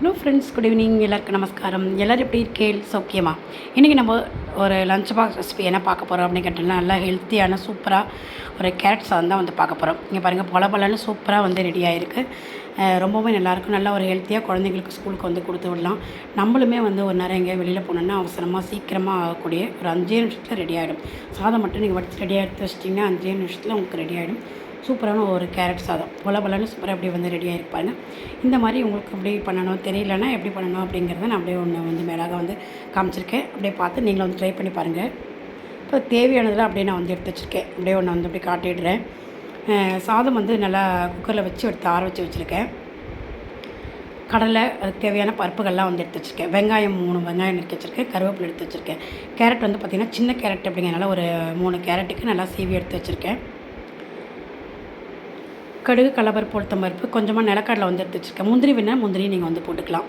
Hello friends good evening எல்லாருக்கும் நமஸ்காரம். எல்லோரும் எப்படி இருக்கேள் சௌக்கியமா? இன்றைக்கி நம்ம ஒரு லஞ்ச் பாக்ஸ் ரெசிபி என்ன பார்க்க போகிறோம் அப்படின்னு கேட்டோம்னா நல்லா ஹெல்த்தியான சூப்பராக ஒரு கேரட் சாதம் தான் வந்து பார்க்க போகிறோம் இங்கே பாருங்கள் பல பலன்னு சூப்பராக வந்து ரெடி ஆகிருக்கு ரொம்பவே நல்லாயிருக்கும். நல்லா ஒரு ஹெல்த்தியாக குழந்தைங்களுக்கு ஸ்கூலுக்கு வந்து கொடுத்து விடலாம். நம்மளுமே வந்து ஒரு நேரம் எங்கேயா வெளியில் போனோம்னா அவசரமாக சீக்கிரமாக ஆகக்கூடிய ஒரு அஞ்சே நிமிஷத்தில் ரெடி ஆகிடும் சாதம் மட்டும் நீங்கள் வடித்து ரெடியாக எடுத்து வச்சிட்டிங்கன்னா அஞ்சே நிமிஷத்தில் உங்களுக்கு ரெடி ஆகிடும் சூப்பரான ஒரு கேரட் சாதம். பொல பலன்னு சூப்பராக அப்படியே வந்து ரெடியாக இருப்பாங்க இந்த மாதிரி உங்களுக்கு எப்படி பண்ணணும் தெரியலன்னா எப்படி பண்ணணும் அப்படிங்கிறத நான் அப்படியே ஒன்று வந்து மேலாக வந்து காமிச்சிருக்கேன். அப்படியே பார்த்து நீங்களும் வந்து ட்ரை பண்ணி பாருங்கள் இப்போ தேவையானதெல்லாம் அப்படியே நான் வந்து எடுத்து வச்சுருக்கேன். அப்படியே ஒன்று வந்து அப்படி காட்டிடுறேன். சாதம் வந்து நல்லா குக்கரில் வச்சு எடுத்து ஆற வச்சு வச்சுருக்கேன். கடலை அதுக்கு தேவையான பருப்புகள்லாம் வந்து எடுத்து வச்சுருக்கேன். வெங்காயம் மூணு வெங்காயம் எடுத்து வச்சுருக்கேன். கருவேப்பிலை எடுத்து வச்சுருக்கேன். கேரட் வந்து பார்த்திங்கன்னா சின்ன கேரட் அப்படிங்கிறனால ஒரு மூணு கேரட்டுக்கு நல்லா சீவி எடுத்து வச்சுருக்கேன். கடுகு கலவர் உளுத்தம் பருப்பு கொஞ்சமாக நிலக்கடலை வந்து எடுத்து வச்சுருக்கேன். முந்திரி வேணால் முந்திரி நீங்கள் வந்து போட்டுக்கலாம்.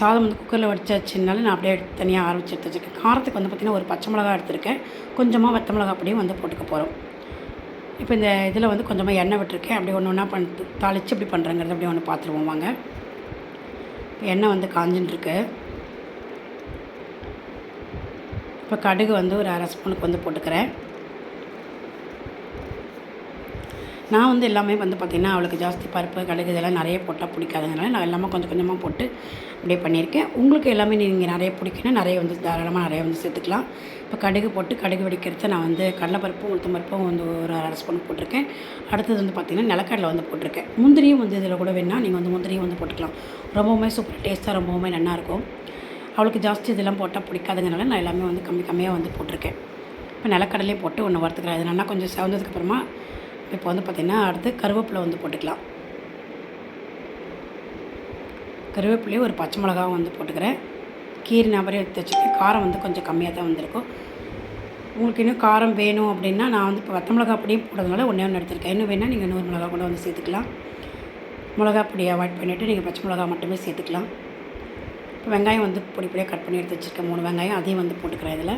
சாதம் வந்து குக்கரில் வச்சாச்சுனால நான் அப்படியே எடுத்து தனியாக ஆரம்பிச்சு எடுத்து வச்சுருக்கேன். காரத்துக்கு வந்து பார்த்திங்கன்னா ஒரு பச்சை மிளகா எடுத்திருக்கேன். கொஞ்சமாக வத்த மிளகா அப்படியே வந்து போட்டுக்க போகிறோம் இப்போ இந்த இதில் வந்து கொஞ்சமாக எண்ணெய் விட்டுருக்கேன். அப்படியே ஒன்று ஒன்றா பண்ணி தாளித்து இப்படி பண்ணுறேங்கிறது அப்படியே ஒன்று பார்த்துருவோம் வாங்க. இப்போ எண்ணெய் வந்து காஞ்சின்னு இப்போ கடுகு வந்து ஒரு அரை ஸ்பூனுக்கு வந்து போட்டுக்கிறேன். நான் வந்து எல்லாமே வந்து பார்த்திங்கன்னா அவளுக்கு ஜாஸ்தி பருப்பு கடுகு இதெல்லாம் நிறைய போட்டால் பிடிக்காதனால நான் எல்லாமே கொஞ்சம் கொஞ்சமாக போட்டு அப்படியே பண்ணியிருக்கேன். உங்களுக்கு எல்லாமே நீங்கள் நிறைய பிடிக்குன்னா நிறைய வந்து தாராளமாக நிறைய வந்து சேர்த்துக்கலாம். இப்போ கடுகு போட்டு கடுகு வெடிக்கிறத நான் வந்து கடலைப்பருப்பும் உளுத்தம் பருப்பும் வந்து ஒரு அரை ஸ்பூன் போட்டிருக்கேன். அடுத்தது வந்து பார்த்திங்கன்னா நிலக்கடலை வந்து போட்டிருக்கேன். முந்திரியும் வந்து இதில் கூட வேணால் நீங்கள் வந்து முந்திரியும் வந்து போட்டுக்கலாம். ரொம்பவுமே சூப்பர் டேஸ்ட்டாக ரொம்பவுமே நல்லாயிருக்கும் அவளுக்கு ஜாஸ்தி இதெல்லாம் போட்டால் பிடிக்காதுங்கனால நான் எல்லாமே வந்து கம்மி கம்மியாக வந்து போட்டிருக்கேன். இப்போ நிலக்கடலையே போட்டு ஒன்று வறுத்துக்கிறேன் அது நல்லா கொஞ்சம் செவந்ததுக்கப்புறமா இப்போ வந்து பார்த்திங்கன்னா அடுத்து கருவேப்பிலை வந்து போட்டுக்கலாம். கருவேப்பிலையும் ஒரு பச்சை மிளகாவும் வந்து போட்டுக்கிறேன். கீரை நபரே எடுத்து வச்சுருக்கேன். காரம் வந்து கொஞ்சம் கம்மியாக தான் வந்திருக்கும். உங்களுக்கு இன்னும் காரம் வேணும் அப்படின்னா நான் வந்து இப்போ வத்த மிளகா பொடியும் போடுறதுனால ஒன்றே ஒன்று எடுத்திருக்கேன். இன்னும் வேணால் நீங்கள் நூறு மிளகா கூட வந்து சேர்த்துக்கலாம். மிளகா பொடியை அவாய்ட் பண்ணிவிட்டு நீங்கள் பச்சை மிளகா மட்டுமே சேர்த்துக்கலாம். இப்போ வெங்காயம் வந்து பொடி பொடியாக கட் பண்ணி எடுத்து வச்சுருக்கேன். மூணு வெங்காயம் அதையும் வந்து போட்டுக்கிறேன் இதில்.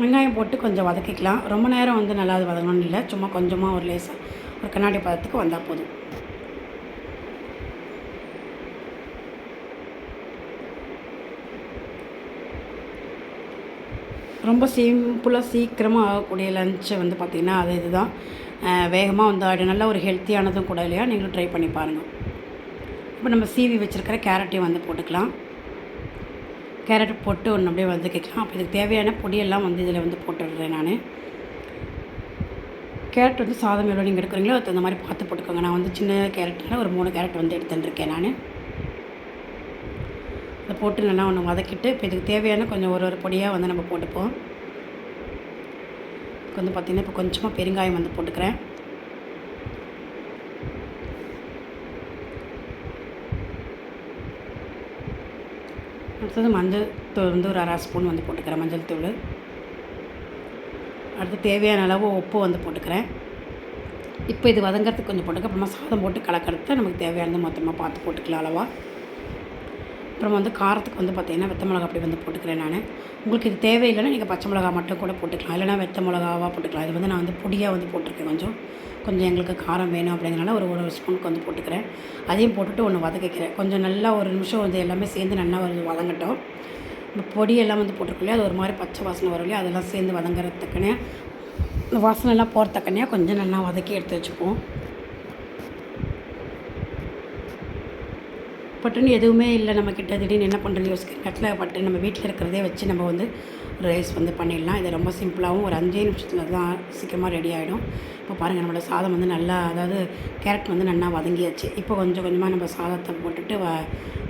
வெங்காயம் போட்டு கொஞ்சம் வதக்கிக்கலாம். ரொம்ப நேரம் வந்து நல்லா அது வதங்கணும்னு இல்லை. சும்மா கொஞ்சமாக ஒரு லேசாக ஒரு கண்ணாடி பதத்துக்கு வந்தால் போதும். ரொம்ப சிம்பிளாக சீக்கிரமாக ஆகக்கூடிய லஞ்சை வந்து பார்த்திங்கன்னா அது இதுதான். வேகமாக வந்து அது நல்ல ஒரு ஹெல்த்தியானதும் கூட இல்லையா? நீங்களும் ட்ரை பண்ணி பாருங்கள் இப்போ நம்ம சீவி வச்சுருக்கிற கேரட்டையும் வந்து போட்டுக்கலாம். கேரட் போட்டு ஒன்று அப்படியே வதக்கிக்கலாம். அப்போ இதுக்கு தேவையான பொடியெல்லாம் வந்து இதில் வந்து போட்டுடுறேன் நான். கேரட் வந்து சாதம் எவ்வளோ நீங்கள் எடுக்கிறீங்களோ அது அந்த மாதிரி பார்த்து போட்டுக்கோங்க. நான் வந்து சின்ன கேரட்னால ஒரு மூணு கேரட் வந்து எடுத்துட்டுருக்கேன் நான். அதை போட்டு நல்லா ஒன்று வதக்கிட்டு இப்போ இதுக்கு தேவையான கொஞ்சம் ஒரு ஒரு பொடியாக வந்து நம்ம போட்டுப்போம். இப்போ வந்து பார்த்திங்கன்னா இப்போ கொஞ்சமாக பெருங்காயம் வந்து போட்டுக்கிறேன். அடுத்தது மஞ்சள் தூள் வந்து ஒரு அரை ஸ்பூன் வந்து போட்டுக்கிறேன். மஞ்சள் தூள். அடுத்து தேவையான அளவு உப்பு வந்து போட்டுக்கிறேன். இப்போ இது வதங்கிறதுக்கு கொஞ்சம் போட்டுக்க. அப்புறமா சாதம் போட்டு கலக்கிறத நமக்கு தேவையானது மொத்தமாக பார்த்து போட்டுக்கலாம் அளவாக அப்புறம் வந்து காரத்துக்கு வந்து பார்த்திங்கன்னா வெத்த மிளகா அப்படி வந்து போட்டுக்கிறேன் நான். உங்களுக்கு இது தேவையில்லைன்னா நீங்கள் பச்சை மிளகா மட்டும் கூட போட்டுக்கலாம். இல்லைனா வெத்த மிளகாவாக போட்டுக்கலாம். இது வந்து நான் வந்து பொடியாக வந்து போட்டிருக்கேன் கொஞ்சம். கொஞ்சம் எங்களுக்கு காரம் வேணும் அப்படிங்கிறனால ஒரு ஒரு ஸ்பூனுக்கு வந்து போட்டுக்கிறேன். அதையும் போட்டுட்டு ஒன்று வதக்கிக்கிறேன். கொஞ்சம் நல்லா ஒரு நிமிஷம் வந்து எல்லாமே சேர்ந்து நல்லா ஒரு வதங்கட்டும். இந்த பொடியெல்லாம் வந்து போட்டிருக்கோம் அது ஒரு மாதிரி பச்சை வாசனை வரும் இல்லையா? அதெல்லாம் சேர்ந்து வதங்குறதுக்குனே இந்த வாசனைலாம் போகிறதுக்குனே கொஞ்சம் நல்லா வதக்கி எடுத்து வச்சுப்போம். பட்டுன்னு எதுவுமே இல்லை நம்ம கிட்ட திடீர்னு என்ன பண்ணுறது யோசிக்க கட்டில் பட்டு நம்ம வீட்டில் இருக்கிறதே வச்சு நம்ம வந்து ஒரு ரைஸ் வந்து பண்ணிடலாம். இது ரொம்ப சிம்பிளாகவும் ஒரு அஞ்சே நிமிஷத்தில் தான் சீக்கிரமாக ரெடி ஆகிடும் இப்போ பாருங்கள் நம்மளோட சாதம் வந்து நல்லா அதாவது கேரட் வந்து நல்லா வதங்கியாச்சு. இப்போ கொஞ்சம் கொஞ்சமாக நம்ம சாதத்தை போட்டுட்டு வ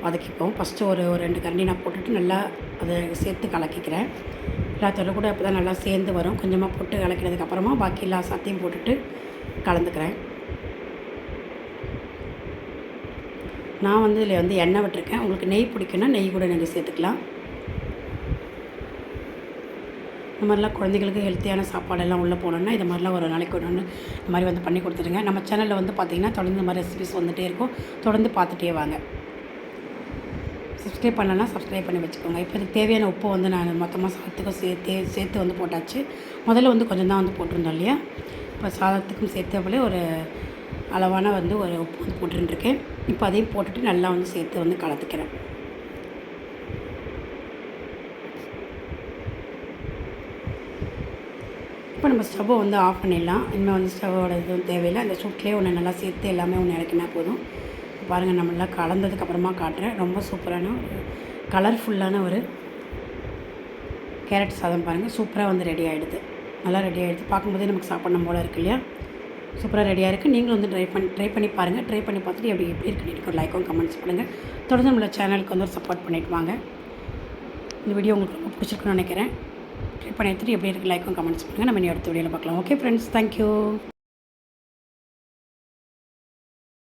வதக்கிப்போம். ஃபஸ்ட்டு ஒரு ஒரு ரெண்டு கரண்டி நான் போட்டுட்டு நல்லா அதை சேர்த்து கலக்கிக்கிறேன். எல்லாத்தோட கூட அப்போ தான் நல்லா சேர்ந்து வரும். கொஞ்சமாக போட்டு கலக்கினதுக்கப்புறமா பாக்கி எல்லா சாத்தையும் போட்டுட்டு கலந்துக்கிறேன். நான் வந்து இதில் வந்து எண்ணெய் விட்டுருக்கேன். உங்களுக்கு நெய் பிடிக்குன்னா நெய் கூட நீங்கள் சேர்த்துக்கலாம். இந்த மாதிரிலாம் குழந்தைங்களுக்கு ஹெல்த்தியான சாப்பாடெல்லாம் உள்ளே போனோம்னா இது மாதிரிலாம் ஒரு நாளைக்கு ஒன்று இந்த மாதிரி வந்து பண்ணி கொடுத்துருங்க நம்ம சேனலில் வந்து பார்த்திங்கன்னா தொடர்ந்து இந்த மாதிரி ரெசிபிஸ் வந்துகிட்டே இருக்கும். தொடர்ந்து பார்த்துட்டே வாங்க. சப்ஸ்கிரைப் பண்ணலன்னா சப்ஸ்கிரைப் பண்ணி வச்சுக்கோங்க. இப்போ இதுக்கு தேவையான உப்பு வந்து நான் மொத்தமாக சாதத்துக்கும் சேர்த்து சேர்த்து வந்து போட்டாச்சு. முதல்ல வந்து கொஞ்சம் தான் வந்து போட்டிருந்தோம் இல்லையா? இப்போ சாதத்துக்கும் சேர்த்தபோலே ஒரு அளவான வந்து ஒரு உப்பு வந்து போட்டுருக்கேன் இப்போ அதையும் போட்டுட்டு நல்லா வந்து சேர்த்து வந்து கலந்துக்கிறேன். இப்போ நம்ம ஸ்டவ்வை வந்து ஆஃப் பண்ணிடலாம். இனிமேல் வந்து ஸ்டவ்வோட இதுவும் தேவையில்லை. அந்த சூட்லேயே ஒன்று நல்லா சேர்த்து எல்லாமே ஒன்று இறக்கினா போதும். பாருங்கள் நம்ம நல்லா கலந்ததுக்கப்புறமா காட்டுறேன். ரொம்ப சூப்பரான ஒரு கலர்ஃபுல்லான ஒரு கேரட் சாதம் பாருங்கள் சூப்பராக வந்து ரெடி ஆகிடுது நல்லா ரெடி ஆகிடுது பார்க்கும்போதே நமக்கு சாப்பிடணும் போல் இருக்கு இல்லையா? சூப்பராக ரெடியாக இருக்குது நீங்களும் வந்து ட்ரை பண்ணி ட்ரை பண்ணி பாருங்கள் ட்ரை பண்ணி பார்த்துட்டு எப்படி எப்படி இருக்குன்னு எனக்கு ஒரு லைக்கும் கமெண்ட்ஸ் பண்ணுங்கள் தொடர்ந்து நம்மளோட சேனலுக்கு வந்து ஒரு சப்போர்ட் பண்ணிட்டு வாங்க. இந்த வீடியோ உங்களுக்கு ரொம்ப பிடிச்சிருக்குன்னு நினைக்கிறேன். ட்ரை பண்ணி எடுத்துகிட்டு எப்படி இருக்குது லைக்கும் கமெண்ட்ஸ் பண்ணுங்கள் நம்ம இனி அடுத்த வீடியோவில் பார்க்கலாம். Okay friends thank you